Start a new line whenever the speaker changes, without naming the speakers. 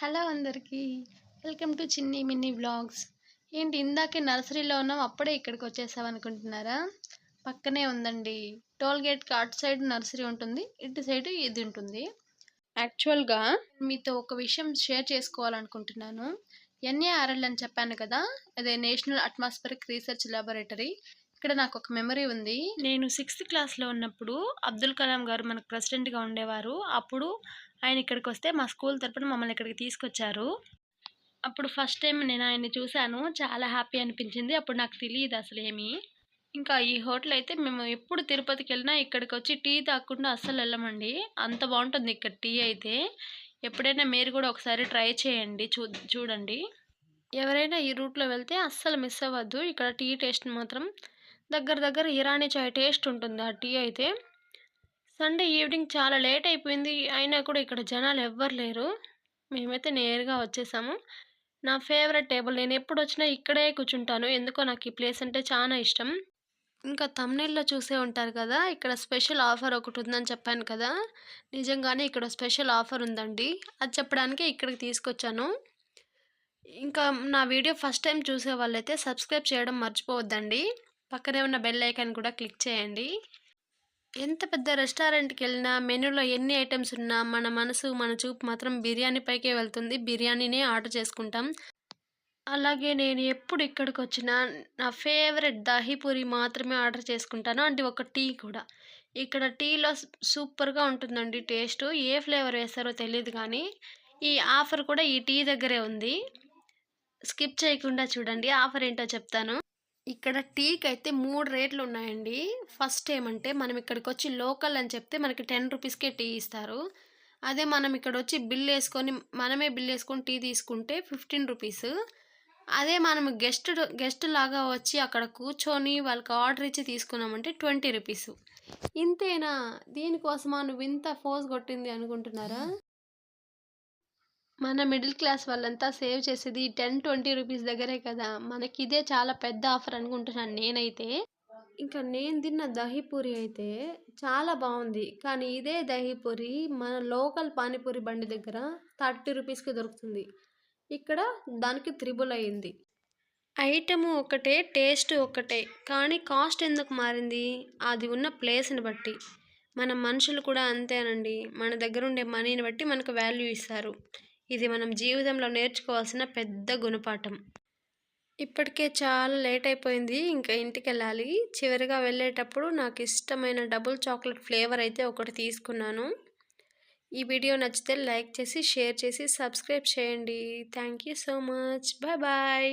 Hello అందరికీ. Welcome to చిన్ని మిన్ని vlogs. ఏంటి ఇందాకే నర్సరీలో ఉన్నాం అప్పుడే ఇక్కడికి వచ్చేసాం అనుకుంటున్నారా? పక్కనే ఉందండి. టోల్ గేట్కి అటు సైడ్ నర్సరీ ఉంటుంది ఇటు సైడ్ ఇది ఉంటుంది. యాక్చువల్గా మీతో ఒక విషయం షేర్ చేసుకోవాలనుకుంటున్నాను. ఎన్ఏఆర్ఎల్ అని చెప్పాను కదా అదే నేషనల్ అట్మాస్ఫరిక్ రీసెర్చ్ ల్యాబొరేటరీ ఇక్కడ నాకు ఒక మెమరీ ఉంది. నేను సిక్స్త్ క్లాస్లో ఉన్నప్పుడు అబ్దుల్ కలాం గారు మనకు ప్రెసిడెంట్గా ఉండేవారు. అప్పుడు ఆయన ఇక్కడికి వస్తే మా స్కూల్ తరపున మమ్మల్ని ఇక్కడికి తీసుకొచ్చారు. అప్పుడు ఫస్ట్ టైం నేను ఆయన్ని చూశాను. చాలా హ్యాపీ అనిపించింది. అప్పుడు నాకు తెలియదు అసలు ఏమి. ఇంకా ఈ హోటల్ అయితే మేము ఎప్పుడు తిరుపతికి వెళ్ళినా ఇక్కడికి వచ్చి టీ తాగకుండా అస్సలు వెళ్ళమండి. అంత బాగుంటుంది ఇక్కడ టీ అయితే. ఎప్పుడైనా మీరు కూడా ఒకసారి ట్రై చేయండి. చూ చూడండి. ఎవరైనా ఈ రూట్లో వెళ్తే అస్సలు మిస్ అవ్వద్దు. ఇక్కడ టీ టేస్ట్ మాత్రం దగ్గర దగ్గర ఇరానీ చాయ్ టేస్ట్ ఉంటుంది. ఆ టీ అయితే. సండే ఈవినింగ్ చాలా లేట్ అయిపోయింది. అయినా కూడా ఇక్కడ జనాలు ఎవ్వరు లేరు. మేమైతే నేరుగా వచ్చేసాము. నా ఫేవరెట్ టేబుల్ నేను ఎప్పుడు వచ్చినా ఇక్కడే కూర్చుంటాను. ఎందుకో నాకు ఈ ప్లేస్ అంటే చాలా ఇష్టం. ఇంకా తమ్నేల్లో చూసే ఉంటారు కదా ఇక్కడ స్పెషల్ ఆఫర్ ఒకటి ఉందని చెప్పాను కదా నిజంగానే ఇక్కడ స్పెషల్ ఆఫర్ ఉందండి. అది చెప్పడానికి ఇక్కడికి తీసుకొచ్చాను. ఇంకా నా వీడియో ఫస్ట్ టైం చూసే వాళ్ళైతే సబ్స్క్రైబ్ చేయడం మర్చిపోవద్దండి. పక్కనే ఉన్న బెల్ ఐకాన్ కూడా క్లిక్ చేయండి. ఎంత పెద్ద రెస్టారెంట్కి వెళ్ళినా మెనూలో ఎన్ని ఐటమ్స్ ఉన్నా మన మనసు మన చూపు మాత్రం బిర్యానీ పైకే వెళ్తుంది. బిర్యానీనే ఆర్డర్ చేసుకుంటాం. అలాగే నేను ఎప్పుడు ఇక్కడికి వచ్చినా నా ఫేవరెట్ దహీపూరి మాత్రమే ఆర్డర్ చేసుకుంటాను. అంటే ఒక టీ కూడా. ఇక్కడ టీలో సూపర్గా ఉంటుందండి టేస్ట్. ఏ ఫ్లేవర్ వేస్తారో తెలియదు కానీ ఈ ఆఫర్ కూడా ఈ టీ దగ్గరే ఉంది. స్కిప్ చేయకుండా చూడండి. ఆఫర్ ఏంటో చెప్తాను. ఇక్కడ టీకి అయితే మూడు రేట్లు ఉన్నాయండి ఫస్ట్ ఏమంటే మనం ఇక్కడికి వచ్చి లోకల్ అని చెప్తే మనకి టెన్ రూపీస్కే టీ ఇస్తారు. అదే మనం ఇక్కడ వచ్చి బిల్ వేసుకొని మనమే బిల్ వేసుకొని టీ తీసుకుంటే ఫిఫ్టీన్ రూపీస్. అదే మనం గెస్ట్ గెస్ట్ లాగా వచ్చి అక్కడ కూర్చొని వాళ్ళకి ఆర్డర్ ఇచ్చి తీసుకున్నామంటే ట్వంటీ రూపీస్. ఇంతేనా? దీనికోసమా నువ్వు ఇంత ఫోజ్ కొట్టింది అనుకుంటున్నారా? మన మిడిల్ క్లాస్ వాళ్ళంతా సేవ్ చేసేది టెన్ ట్వంటీ రూపీస్ దగ్గరే కదా. మనకి ఇదే చాలా పెద్ద ఆఫర్ అనుకుంటున్నాను నేనైతే. ఇంకా నేను తిన్న దహీపూరి అయితే చాలా బాగుంది. కానీ ఇదే దహీపూరి మన లోకల్ పానీపూరి బండి దగ్గర థర్టీ రూపీస్కి దొరుకుతుంది. ఇక్కడ దానికి త్రిబుల్ అయింది. ఐటము ఒకటే టేస్ట్ ఒకటే. కానీ కాస్ట్ ఎందుకు మారింది? అది ఉన్న ప్లేస్ని బట్టి. మన మనుషులు కూడా అంతేనండి. మన దగ్గర ఉండే మనీని బట్టి మనకు వాల్యూ ఇస్తారు. ఇది మనం జీవితంలో నేర్చుకోవాల్సిన పెద్ద గుణపాఠం. ఇప్పటికే చాలా లేట్ అయిపోయింది. ఇంకా ఇంటికి వెళ్ళాలి చివరిగా వెళ్ళేటప్పుడు నాకు ఇష్టమైన డబుల్ చాక్లెట్ ఫ్లేవర్ అయితే ఒకటి తీసుకున్నాను. ఈ వీడియో నచ్చితే లైక్ చేసి షేర్ చేసి సబ్స్క్రైబ్ చేయండి. Thank you so much. Bye bye.